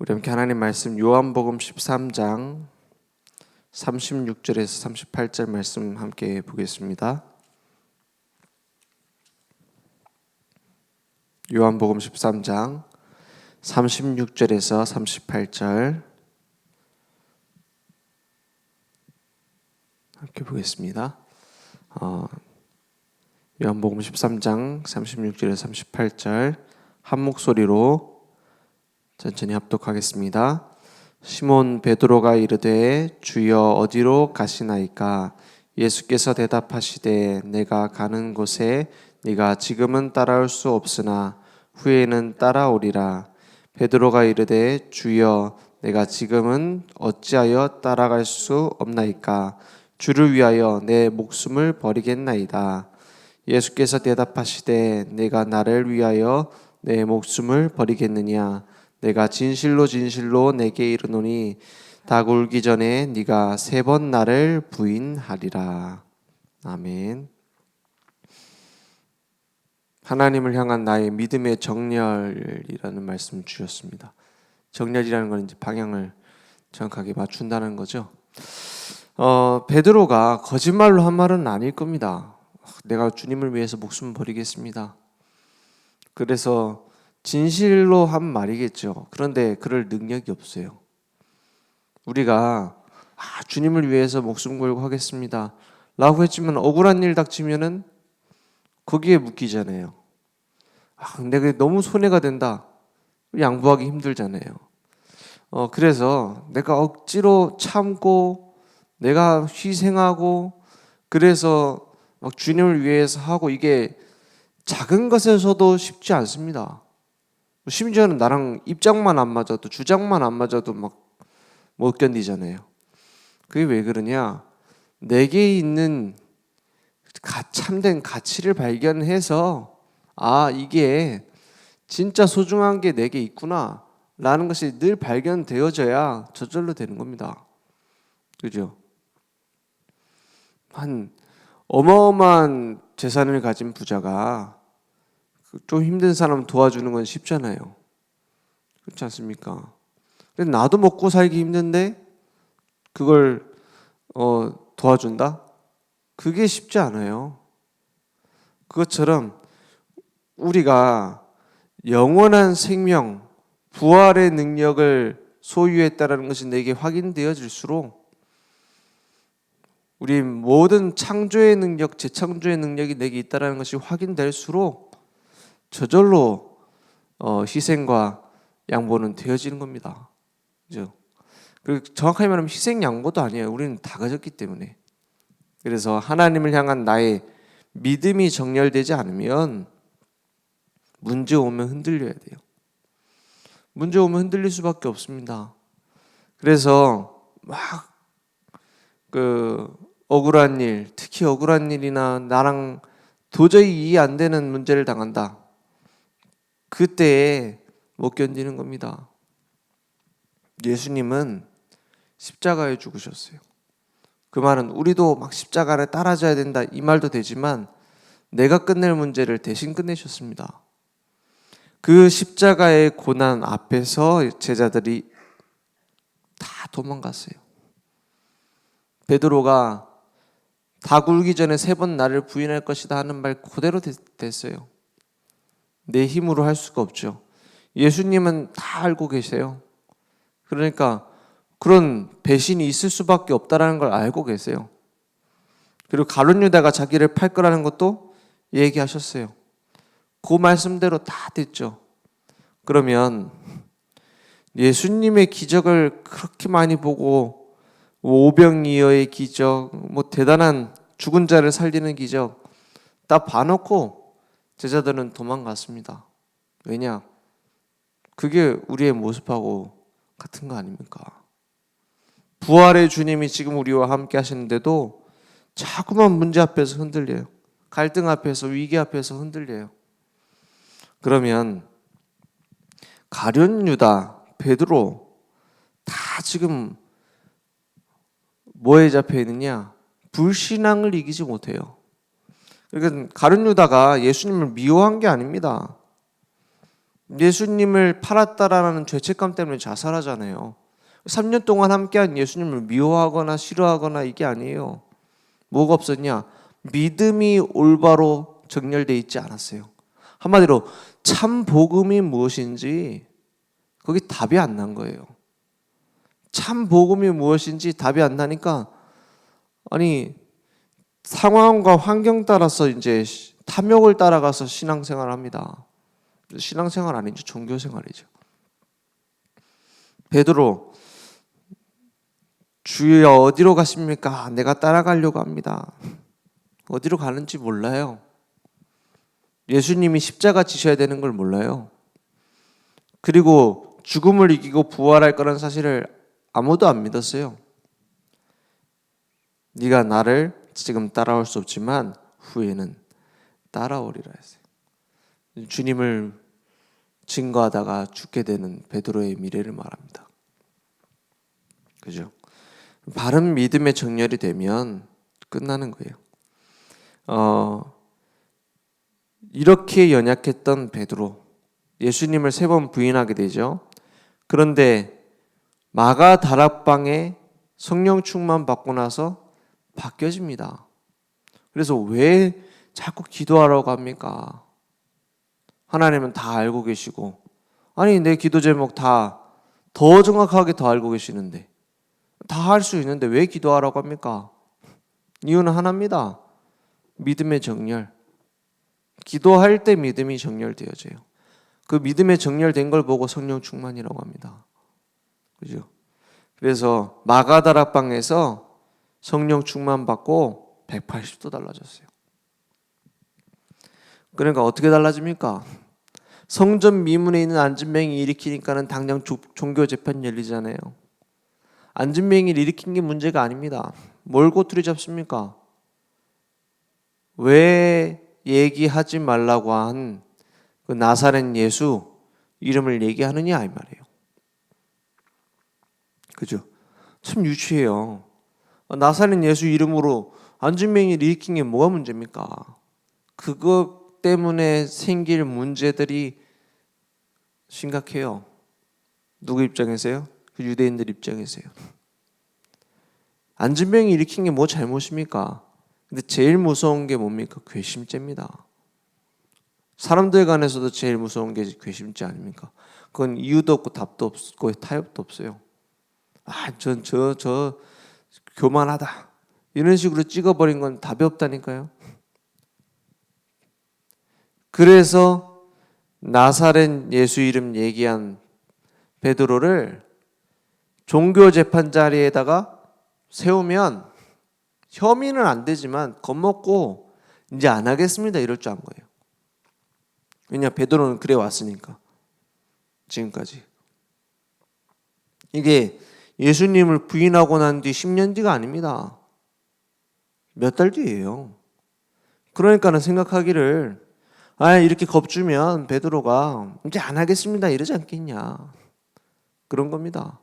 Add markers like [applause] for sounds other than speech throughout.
우리 함께 하나님 말씀 요한복음 13장 36절에서 38절 말씀 함께 보겠습니다. 요한복음 13장 36절에서 38절 함께 보겠습니다. 어, 요한복음 13장 36절에서 38절 한 목소리로 천천히 합독하겠습니다. 시몬 베드로가 이르되 주여 어디로 가시나이까? 예수께서 대답하시되 내가 가는 곳에 네가 지금은 따라올 수 없으나 후에는 따라오리라. 베드로가 이르되 주여 내가 지금은 어찌하여 따라갈 수 없나이까? 주를 위하여 내 목숨을 버리겠나이다. 예수께서 대답하시되 내가 나를 위하여 내 목숨을 버리겠느냐 내가 진실로 진실로 내게 이르노니 닭 울기 전에 네가 세 번 나를 부인하리라. 아멘. 하나님을 향한 나의 믿음의 정렬이라는 말씀 주셨습니다. 정렬이라는 건 이제 방향을 정확하게 맞춘다는 거죠. 어, 베드로가 거짓말로 한 말은 아닐 겁니다. 내가 주님을 위해서 목숨 버리겠습니다. 그래서 진실로 한 말이겠죠. 그런데 그럴 능력이 없어요. 우리가 아, 주님을 위해서 목숨 걸고 하겠습니다. 라고 했지만 억울한 일 닥치면은 거기에 묶이잖아요. 아, 근데 그게 너무 손해가 된다. 양보하기 힘들잖아요. 어, 그래서 내가 억지로 참고 내가 희생하고 그래서 막 주님을 위해서 하고 이게 작은 것에서도 쉽지 않습니다. 심지어는 나랑 입장만 안 맞아도 주장만 안 맞아도 막 못 견디잖아요. 그게 왜 그러냐? 내게 있는 참된 가치를 발견해서 아 이게 진짜 소중한 게 내게 있구나 라는 것이 늘 발견되어져야 저절로 되는 겁니다. 그죠? 한 어마어마한 재산을 가진 부자가 좀 힘든 사람 도와주는 건 쉽잖아요. 그렇지 않습니까? 근데 나도 먹고 살기 힘든데 그걸 어, 도와준다? 그게 쉽지 않아요. 그것처럼 우리가 영원한 생명, 부활의 능력을 소유했다라는 것이 내게 확인되어질수록 우리 모든 창조의 능력, 재창조의 능력이 내게 있다라는 것이 확인될수록 저절로 어, 희생과 양보는 되어지는 겁니다. 그죠? 그리고 정확하게 말하면 희생 양보도 아니에요. 우리는 다 가졌기 때문에. 그래서 하나님을 향한 나의 믿음이 정렬되지 않으면 문제 오면 흔들려야 돼요. 문제 오면 흔들릴 수밖에 없습니다. 그래서 막 그 억울한 일, 특히 억울한 일이나 나랑 도저히 이해 안 되는 문제를 당한다. 그때에 못 견디는 겁니다. 예수님은 십자가에 죽으셨어요. 그 말은 우리도 막 십자가를 따라줘야 된다 이 말도 되지만 내가 끝낼 문제를 대신 끝내셨습니다. 그 십자가의 고난 앞에서 제자들이 다 도망갔어요. 베드로가 다 굴기 전에 세 번 나를 부인할 것이다 하는 말 그대로 됐어요. 내 힘으로 할 수가 없죠. 예수님은 다 알고 계세요. 그러니까 그런 배신이 있을 수밖에 없다라는 걸 알고 계세요. 그리고 가룟 유다가 자기를 팔 거라는 것도 얘기하셨어요. 그 말씀대로 다 됐죠. 그러면 예수님의 기적을 그렇게 많이 보고 오병이어의 기적, 뭐 대단한 죽은 자를 살리는 기적 다 봐놓고 제자들은 도망갔습니다. 왜냐? 그게 우리의 모습하고 같은 거 아닙니까? 부활의 주님이 지금 우리와 함께 하시는데도 자꾸만 문제 앞에서 흔들려요. 갈등 앞에서 위기 앞에서 흔들려요. 그러면 가룟 유다, 베드로 다 지금 뭐에 잡혀 있느냐? 불신앙을 이기지 못해요. 그러니까 가룟 유다가 예수님을 미워한 게 아닙니다. 예수님을 팔았다라는 죄책감 때문에 자살하잖아요. 3년 동안 함께한 예수님을 미워하거나 싫어하거나 이게 아니에요. 뭐가 없었냐? 믿음이 올바로 정렬돼 있지 않았어요. 한마디로 참 복음이 무엇인지 거기 답이 안 난 거예요. 참 복음이 무엇인지 답이 안 나니까 아니 상황과 환경 따라서 이제 탐욕을 따라가서 신앙생활을 합니다. 신앙생활 아니죠 종교생활이죠. 베드로 주여 어디로 가십니까? 내가 따라가려고 합니다. 어디로 가는지 몰라요. 예수님이 십자가 지셔야 되는 걸 몰라요. 그리고 죽음을 이기고 부활할 거라는 사실을 아무도 안 믿었어요. 네가 나를 지금 따라올 수 없지만 후에는 따라오리라 했어요. 주님을 증거하다가 죽게 되는 베드로의 미래를 말합니다. 그죠? 바른 믿음의 정렬이 되면 끝나는 거예요. 어, 이렇게 연약했던 베드로 예수님을 세 번 부인하게 되죠. 그런데 마가 다락방에 성령 충만 받고 나서 바뀌어집니다. 그래서 왜 자꾸 기도하라고 합니까? 하나님은 다 알고 계시고 아니 내 기도 제목 다 더 정확하게 더 알고 계시는데 다 할 수 있는데 왜 기도하라고 합니까? 이유는 하나입니다. 믿음의 정렬. 기도할 때 믿음이 정렬되어져요. 그 믿음의 정렬된 걸 보고 성령 충만이라고 합니다. 그죠? 그래서 마가다락방에서 성령 충만 받고 180도 달라졌어요. 그러니까 어떻게 달라집니까? 성전 미문에 있는 안진뱅이 일으키니까는 당장 종교 재판 열리잖아요. 안진뱅이를 일으킨 게 문제가 아닙니다. 뭘 꼬투리 잡습니까? 왜 얘기하지 말라고 한 그 나사렛 예수 이름을 얘기하느냐 이 말이에요. 그죠? 참 유치해요. 나사렛 예수 이름으로 안진뱅이를 일으킨 게 뭐가 문제입니까? 그것 때문에 생길 문제들이 심각해요. 누구 입장에서요? 그 유대인들 입장에서요. 안진병이 일으킨 게 뭐 잘못입니까? 근데 제일 무서운 게 뭡니까? 괘씸죄입니다. 사람들 간에서도 제일 무서운 게 괘씸죄 아닙니까? 그건 이유도 없고 답도 없고 타협도 없어요. 아, 전 저 저 교만하다. 이런 식으로 찍어버린 건 답이 없다니까요. 그래서 나사렛 예수 이름 얘기한 베드로를 종교 재판 자리에다가 세우면 혐의는 안 되지만 겁먹고 이제 안 하겠습니다 이럴 줄 안 거예요. 왜냐 베드로는 그래 왔으니까 지금까지 이게 예수님을 부인하고 난 뒤 10년 뒤가 아닙니다. 몇 달 뒤예요. 그러니까는 생각하기를 아 이렇게 겁주면 베드로가 이제 안 하겠습니다 이러지 않겠냐 그런 겁니다.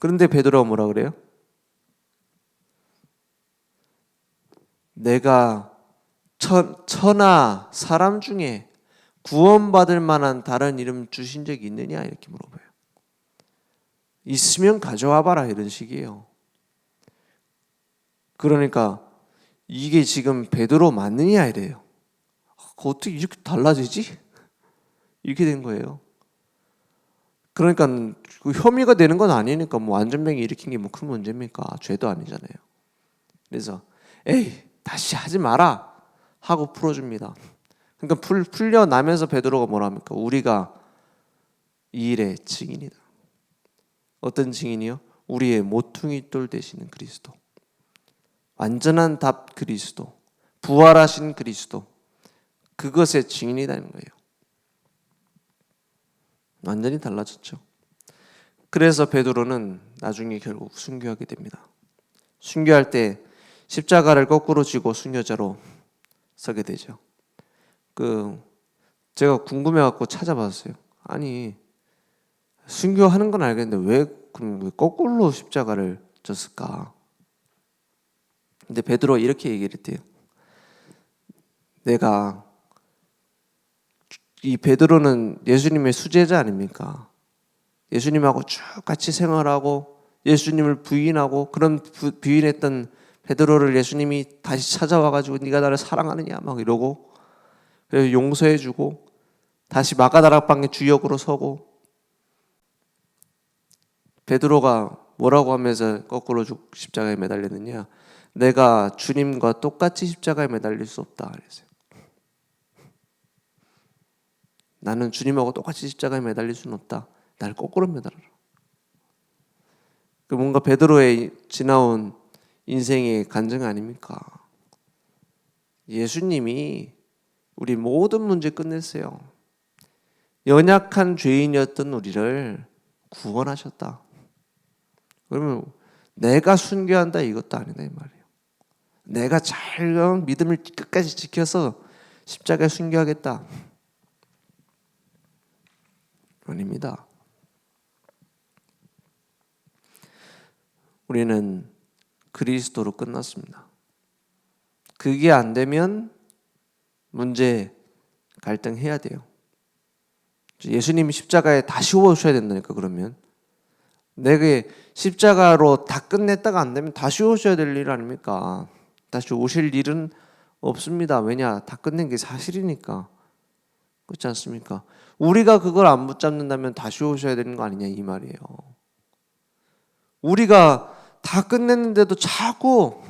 그런데 베드로가 뭐라 그래요? 내가 천, 천하 사람 중에 구원받을 만한 다른 이름 주신 적이 있느냐 이렇게 물어봐요. 있으면 가져와 봐라 이런 식이에요. 그러니까 이게 지금 베드로 맞느냐 이래요. 어떻게 이렇게 달라지지? 이렇게 된 거예요. 그러니까 그 혐의가 되는 건 아니니까 뭐 안전병이 일으킨 게 뭐 큰 문제입니까? 죄도 아니잖아요. 그래서 에이 다시 하지 마라 하고 풀어줍니다. 그러니까 풀, 풀려나면서 베드로가 뭐라 합니까? 우리가 이 일의 증인이다. 어떤 증인이요? 우리의 모퉁이 돌 되시는 그리스도. 완전한 답 그리스도. 부활하신 그리스도. 그것의 증인이라는 거예요. 완전히 달라졌죠. 그래서 베드로는 나중에 결국 순교하게 됩니다. 순교할 때 십자가를 거꾸로 쥐고 순교자로 서게 되죠. 그 제가 궁금해 갖고 찾아봤어요. 아니 순교하는 건 알겠는데 왜 그럼 왜 거꾸로 십자가를 졌을까? 근데 베드로 이렇게 얘기를 했대요. 내가 이 베드로는 예수님의 수제자 아닙니까? 예수님하고 쭉 같이 생활하고 예수님을 부인하고 그런 부, 부인했던 베드로를 예수님이 다시 찾아와 가지고 네가 나를 사랑하느냐 막 이러고 그래서 용서해 주고 다시 마가다락방의 주역으로 서고 베드로가 뭐라고 하면서 거꾸로 죽 십자가에 매달렸느냐 내가 주님과 똑같이 십자가에 매달릴 수 없다 그랬어요. 나는 주님하고 똑같이 십자가에 매달릴 수는 없다. 날 거꾸로 매달아라. 그 뭔가 베드로의 지나온 인생의 간증 아닙니까? 예수님이 우리 모든 문제 끝냈어요. 연약한 죄인이었던 우리를 구원하셨다. 그러면 내가 순교한다 이것도 아니다 이 말이에요. 내가 잘 믿음을 끝까지 지켜서 십자가에 순교하겠다. 아닙니다. 우리는 그리스도로 끝났습니다. 그게 안 되면 문제 갈등해야 돼요. 예수님이 십자가에 다시 오셔야 된다니까 그러면 내게 십자가로 다 끝냈다가 안 되면 다시 오셔야 될 일 아닙니까? 다시 오실 일은 없습니다. 왜냐? 다 끝낸 게 사실이니까. 그렇지 않습니까? 우리가 그걸 안 붙잡는다면 다시 오셔야 되는 거 아니냐 이 말이에요. 우리가 다 끝냈는데도 자꾸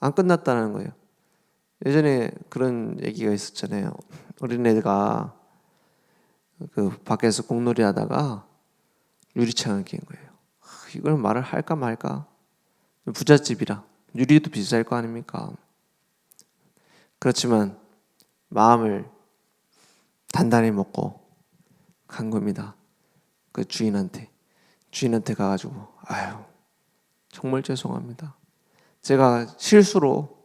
안 끝났다는 거예요. 예전에 그런 얘기가 있었잖아요. 어린애가 그 밖에서 공놀이 하다가 유리창을 낀 거예요. 이걸 말을 할까 말까? 부잣집이라 유리도 비쌀 거 아닙니까? 그렇지만 마음을 단단히 먹고 간 겁니다. 그 주인한테 주인한테 가가지고 아유 정말 죄송합니다. 제가 실수로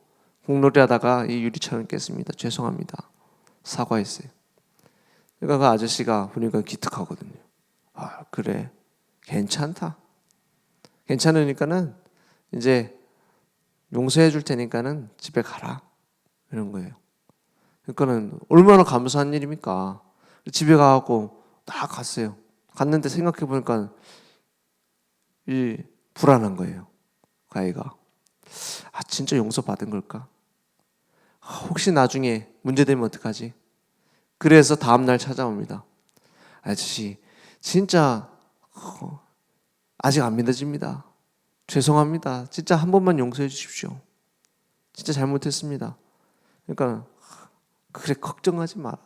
공놀이 하다가 이 유리창을 깼습니다. 죄송합니다. 사과했어요. 그러니까 그 아저씨가 보니까 기특하거든요. 아 그래 괜찮다. 괜찮으니까는 이제 용서해 줄 테니까는 집에 가라 이런 거예요. 그러니까는 얼마나 감사한 일입니까? 집에 가갖고 딱 갔어요. 갔는데 생각해 보니까 이 불안한 거예요. 그 아이가 아 진짜 용서 받은 걸까? 아, 혹시 나중에 문제되면 어떡하지? 그래서 다음 날 찾아옵니다. 아저씨 진짜 어, 아직 안 믿어집니다. 죄송합니다. 진짜 한 번만 용서해 주십시오. 진짜 잘못했습니다. 그러니까 그래 걱정하지 마라.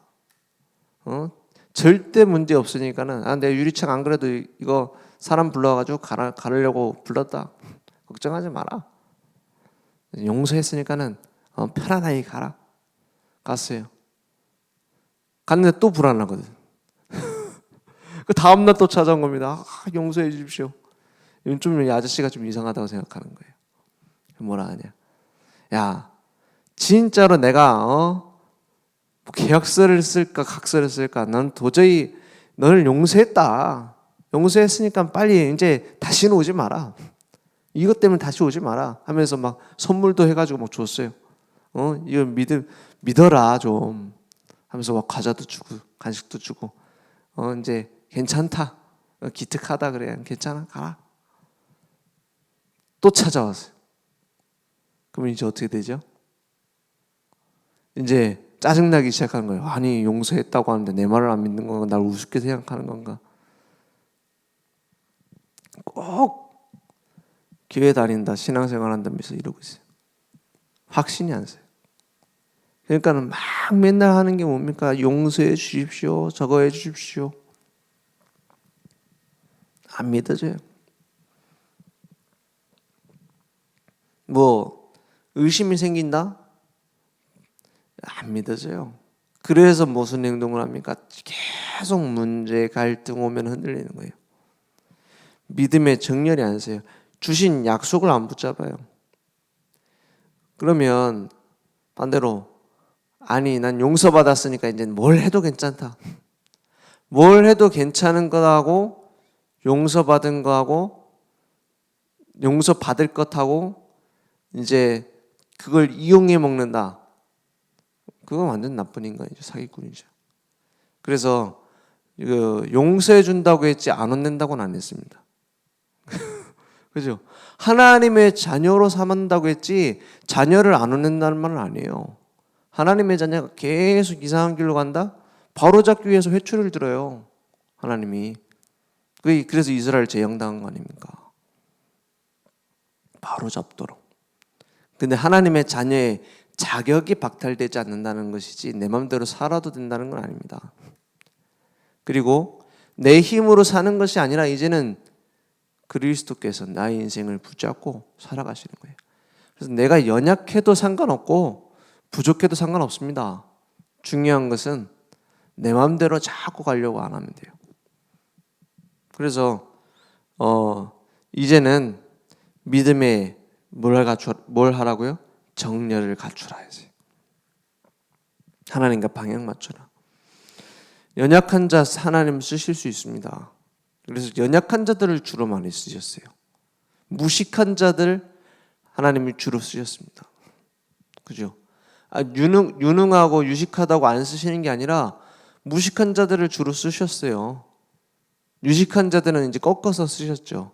어? 절대 문제 없으니까는 아 내가 유리창 안 그래도 이거 사람 불러가지고 가라 가르려고 불렀다. 걱정하지 마라. 용서했으니까는 어, 편안하게 가라. 갔어요. 갔는데 또 불안하거든. 그 다음 날 또 찾아온 겁니다. 아, 용서해 주십시오. 좀 아저씨가 좀 이상하다고 생각하는 거예요. 뭐라 하냐? 야, 진짜로 내가 어 계약서를 쓸까 각서를 쓸까? 난 도저히 너를 용서했다. 용서했으니까 빨리 이제 다시는 오지 마라. 이것 때문에 다시 오지 마라 하면서 막 선물도 해가지고 막 줬어요. 어 이거 믿음 믿어라 좀 하면서 막 과자도 주고 간식도 주고 어 이제 괜찮다 어, 기특하다 그래 괜찮아 가라 또 찾아왔어요. 그러면 이제 어떻게 되죠? 이제 짜증나기 시작하는 거예요. 아니 용서했다고 하는데 내 말을 안 믿는 건가? 날 우습게 생각하는 건가? 꼭 교회 다닌다, 신앙생활 한다면서 이러고 있어요. 확신이 안 서요. 그러니까는 막 맨날 하는 게 뭡니까? 용서해 주십시오. 저거 해 주십시오. 안 믿어져요. 뭐 의심이 생긴다? 안 믿어져요. 그래서 무슨 행동을 합니까? 계속 문제, 갈등 오면 흔들리는 거예요. 믿음의 정렬이 안 서요. 주신 약속을 안 붙잡아요. 그러면 반대로 아니 난 용서받았으니까 이제 뭘 해도 괜찮다. 뭘 해도 괜찮은 거하고 용서받은 거하고 용서받을 것하고 이제 그걸 이용해 먹는다. 그거 완전 나쁜 인간이죠. 사기꾼이죠. 그래서 그 용서해 준다고 했지 안 혼낸다고는 안 했습니다. [laughs] 그죠? 하나님의 자녀로 삼는다고 했지 자녀를 안 혼낸다는 말은 아니에요. 하나님의 자녀가 계속 이상한 길로 간다? 바로 잡기 위해서 회초리를 들어요. 하나님이. 그- 그래서 이스라엘 재앙당한 거 아닙니까? 바로 잡도록. 근데 하나님의 자녀의 자격이 박탈되지 않는다는 것이지 내 마음대로 살아도 된다는 건 아닙니다. 그리고 내 힘으로 사는 것이 아니라 이제는 그리스도께서 나의 인생을 붙잡고 살아가시는 거예요. 그래서 내가 연약해도 상관없고 부족해도 상관없습니다. 중요한 것은 내 마음대로 자꾸 가려고 안 하면 돼요. 그래서 어 이제는 믿음에 뭘 갖추 뭘 하라고요? 정렬을 갖추라야지. 하나님과 방향 맞춰라. 연약한 자 하나님 쓰실 수 있습니다. 그래서 연약한 자들을 주로 많이 쓰셨어요. 무식한 자들 하나님이 주로 쓰셨습니다. 그죠? 아, 유능 유능하고 유식하다고 안 쓰시는 게 아니라 무식한 자들을 주로 쓰셨어요. 유식한 자들은 이제 꺾어서 쓰셨죠.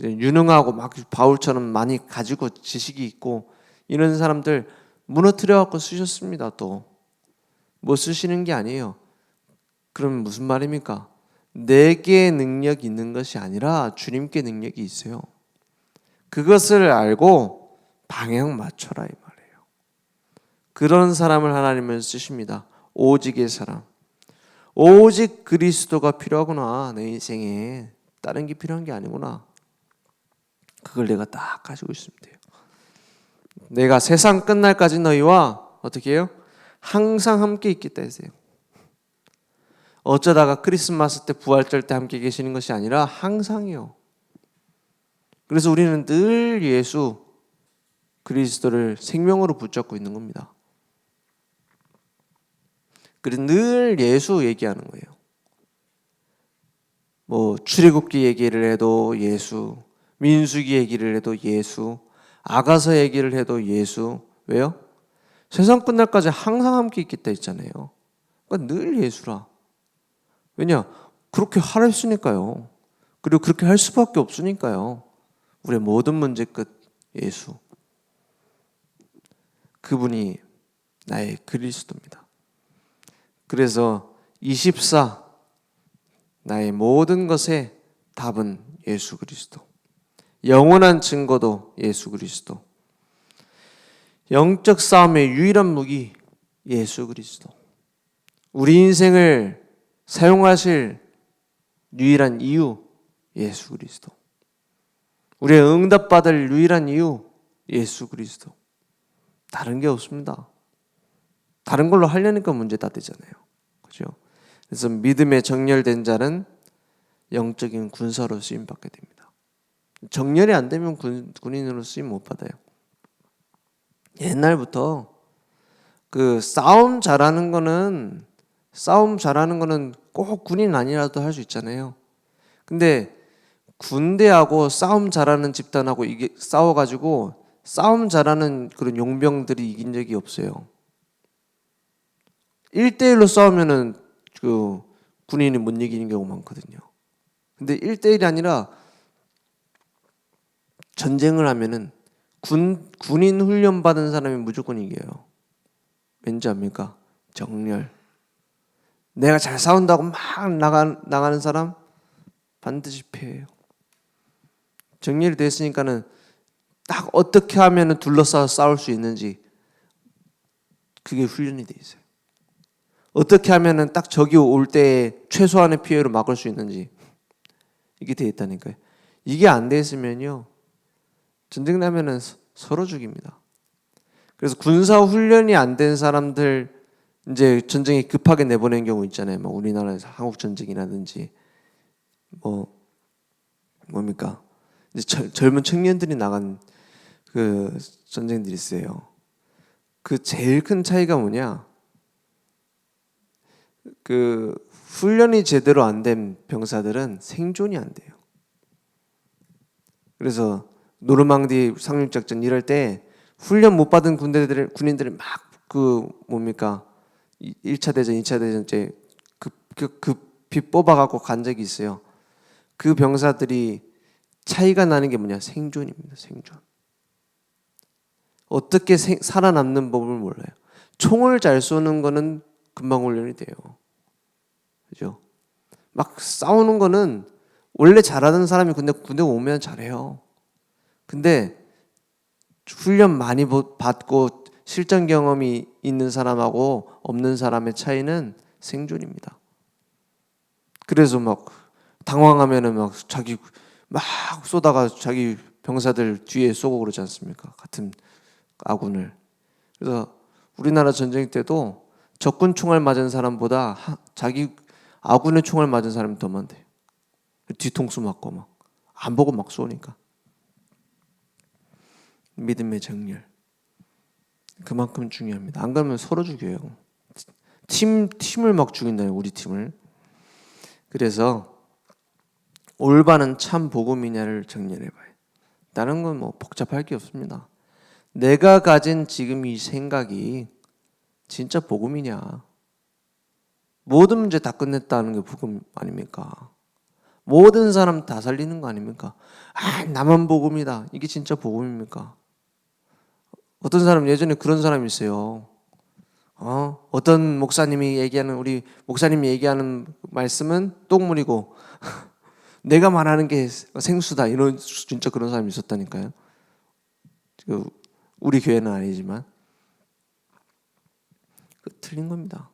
유능하고 막 바울처럼 많이 가지고 지식이 있고 이런 사람들 무너뜨려 갖고 쓰셨습니다. 또 뭐 쓰시는 게 아니에요. 그럼 무슨 말입니까? 내게 능력이 있는 것이 아니라 주님께 능력이 있어요. 그것을 알고 방향 맞춰라 이 말이에요. 그런 사람을 하나님은 쓰십니다. 오직의 사람. 오직 그리스도가 필요하구나 내 인생에 다른 게 필요한 게 아니구나. 그걸 내가 딱 가지고 있으면 돼요. 내가 세상 끝날까지 너희와 어떻게 해요? 항상 함께 있겠다 했어요. 어쩌다가 크리스마스 때 부활절 때 함께 계시는 것이 아니라 항상이요. 그래서 우리는 늘 예수 그리스도를 생명으로 붙잡고 있는 겁니다. 그래서 늘 예수 얘기하는 거예요. 뭐 출애굽기 얘기를 해도 예수, 민수기 얘기를 해도 예수, 아가서 얘기를 해도 예수. 왜요? 세상 끝날까지 항상 함께 있겠다 했잖아요. 그러니까 늘 예수라. 왜냐? 그렇게 하랬으니까요. 그리고 그렇게 할 수밖에 없으니까요. 우리의 모든 문제 끝 예수. 그분이 나의 그리스도입니다. 그래서 24 나의 모든 것의 답은 예수 그리스도. 영원한 증거도 예수 그리스도. 영적 싸움의 유일한 무기 예수 그리스도. 우리 인생을 사용하실 유일한 이유 예수 그리스도. 우리의 응답받을 유일한 이유 예수 그리스도. 다른 게 없습니다. 다른 걸로 하려니까 문제 다 되잖아요. 그죠? 그래서 믿음에 정렬된 자는 영적인 군사로 쓰임 받게 됩니다. 정렬이 안 되면 군, 군인으로 쓰임 못 받아요. 옛날부터 그 싸움 잘하는 거는 싸움 잘하는 거는 꼭 군인 아니라도 할 수 있잖아요. 근데 군대하고 싸움 잘하는 집단하고 이게 싸워가지고 싸움 잘하는 그런 용병들이 이긴 적이 없어요. 1대1로 싸우면은 그 군인이 못 이기는 경우 많거든요. 근데 1대1이 아니라 전쟁을 하면은 군 군인 훈련 받은 사람이 무조건 이겨요. 왠지 압니까? 정렬. 내가 잘 싸운다고 막 나가 나가는 사람 반드시 패해요. 정렬이 됐으니까는 딱 어떻게 하면은 둘러싸서 싸울 수 있는지 그게 훈련이 돼 있어요. 어떻게 하면은 딱 적이 올 때 최소한의 피해를 막을 수 있는지 이게 돼 있다니까요. 이게 안 돼 있으면요 전쟁 나면은 서로 죽입니다. 그래서 군사 훈련이 안 된 사람들 이제 전쟁에 급하게 내보낸 경우 있잖아요. 뭐 우리나라에서 한국 전쟁이라든지 뭐 뭡니까 이제 절, 젊은 청년들이 나간 그 전쟁들이 있어요. 그 제일 큰 차이가 뭐냐? 그 훈련이 제대로 안 된 병사들은 생존이 안 돼요. 그래서 노르망디 상륙 작전 이럴 때 훈련 못 받은 군대들 군인들이 막 그 뭡니까 1차 대전, 2차 대전 때 급 급히 뽑아갖고 간 적이 있어요. 그 병사들이 차이가 나는 게 뭐냐 생존입니다. 생존. 어떻게 생, 살아남는 법을 몰라요. 총을 잘 쏘는 거는 금방 훈련이 돼요. 그죠? 막 싸우는 거는 원래 잘하는 사람이 근데 군대 오면 잘해요. 근데 훈련 많이 받고 실전 경험이 있는 사람하고 없는 사람의 차이는 생존입니다. 그래서 막 당황하면은 막 자기 막 쏘다가 자기 병사들 뒤에 쏘고 그러지 않습니까? 같은 아군을. 그래서 우리나라 전쟁 때도 적군 총알 맞은 사람보다 자기 아군의 총알 맞은 사람이 더 많대요. 뒤통수 맞고 막 안 보고 막 쏘니까. 믿음의 정렬. 그만큼 중요합니다. 안 그러면 서로 죽여요. 팀 팀을 막 죽인다요, 우리 팀을. 그래서 올바른 참 복음이냐를 정렬해 봐요. 다른 건 뭐 복잡할 게 없습니다. 내가 가진 지금 이 생각이 진짜 복음이냐? 모든 문제 다 끝냈다는 게 복음 아닙니까? 모든 사람 다 살리는 거 아닙니까? 아, 나만 복음이다. 이게 진짜 복음입니까? 어떤 사람 예전에 그런 사람이 있어요. 어? 어떤 목사님이 얘기하는 우리 목사님이 얘기하는 말씀은 똥물이고 [laughs] 내가 말하는 게 생수다 이런 진짜 그런 사람이 있었다니까요. 그 우리 교회는 아니지만 그 틀린 겁니다.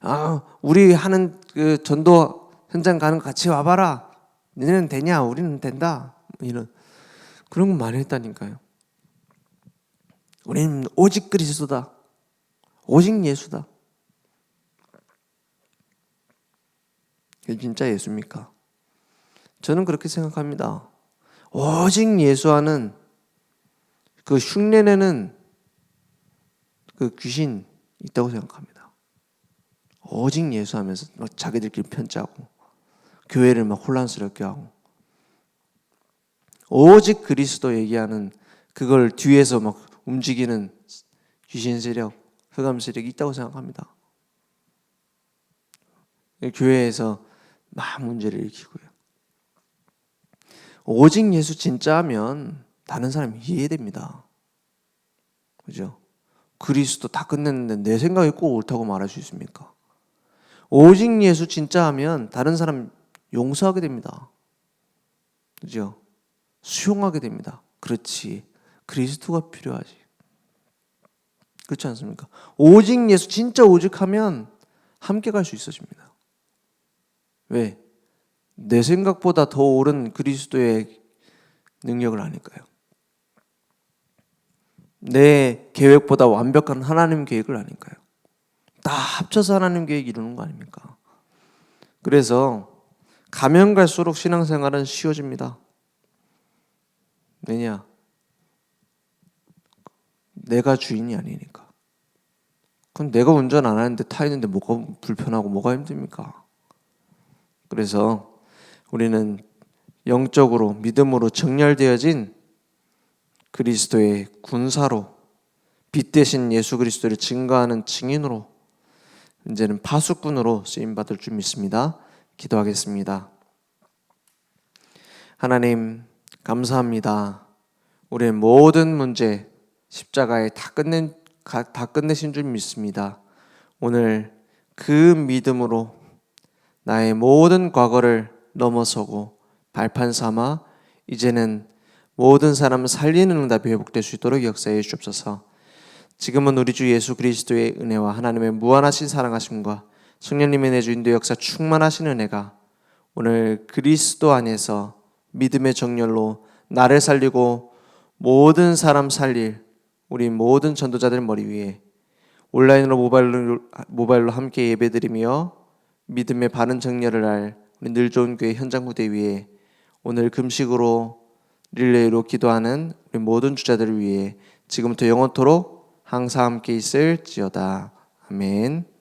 아, 우리 하는 그 전도 현장 가는 거 같이 와봐라. 너네는 되냐? 우리는 된다. 이런 그런 거 많이 했다니까요. 우리는 오직 그리스도다. 오직 예수다. 이게 진짜 예수입니까? 저는 그렇게 생각합니다. 오직 예수하는 그 흉내내는 그 귀신 있다고 생각합니다. 오직 예수하면서 막 자기들끼리 편짜고 교회를 막 혼란스럽게 하고 오직 그리스도 얘기하는 그걸 뒤에서 막 움직이는 귀신 세력, 흑암 세력이 있다고 생각합니다. 교회에서 막 문제를 일으키고요. 오직 예수 진짜 하면 다른 사람이 이해됩니다. 그죠? 그리스도 다 끝냈는데 내 생각이 꼭 옳다고 말할 수 있습니까? 오직 예수 진짜 하면 다른 사람 용서하게 됩니다. 그죠? 수용하게 됩니다. 그렇지. 그리스도가 필요하지. 그렇지 않습니까? 오직 예수 진짜 오직 하면 함께 갈 수 있어집니다. 왜? 내 생각보다 더 옳은 그리스도의 능력을 아니까요. 내 계획보다 완벽한 하나님 계획을 아니까요. 다 합쳐서 하나님 계획 이루는 거 아닙니까? 그래서 가면 갈수록 신앙생활은 쉬워집니다. 왜냐? 내가 주인이 아니니까. 그럼 내가 운전 안 하는데 타 있는데 뭐가 불편하고 뭐가 힘듭니까? 그래서 우리는 영적으로 믿음으로 정렬되어진 그리스도의 군사로 빛 대신 예수 그리스도를 증거하는 증인으로 이제는 파수꾼으로 쓰임 받을 줄 믿습니다. 기도하겠습니다. 하나님 감사합니다. 우리의 모든 문제 십자가에 다 끝낸 다 끝내신 줄 믿습니다. 오늘 그 믿음으로 나의 모든 과거를 넘어서고 발판 삼아 이제는 모든 사람을 살리는 응답이 회복될 수 있도록 역사해 주옵소서. 지금은 우리 주 예수 그리스도의 은혜와 하나님의 무한하신 사랑하심과 성령님의 내주 인도 역사 충만하신 은혜가 오늘 그리스도 안에서 믿음의 정렬로 나를 살리고 모든 사람 살릴 우리 모든 전도자들 머리 위에 온라인으로 모바일로, 모바일로 함께 예배드리며 믿음의 바른 정렬을 할 우리 늘 좋은 교회 현장 무대 위에 오늘 금식으로 릴레이로 기도하는 우리 모든 주자들을 위해 지금부터 영원토록 항상 함께 있을지어다. 아멘.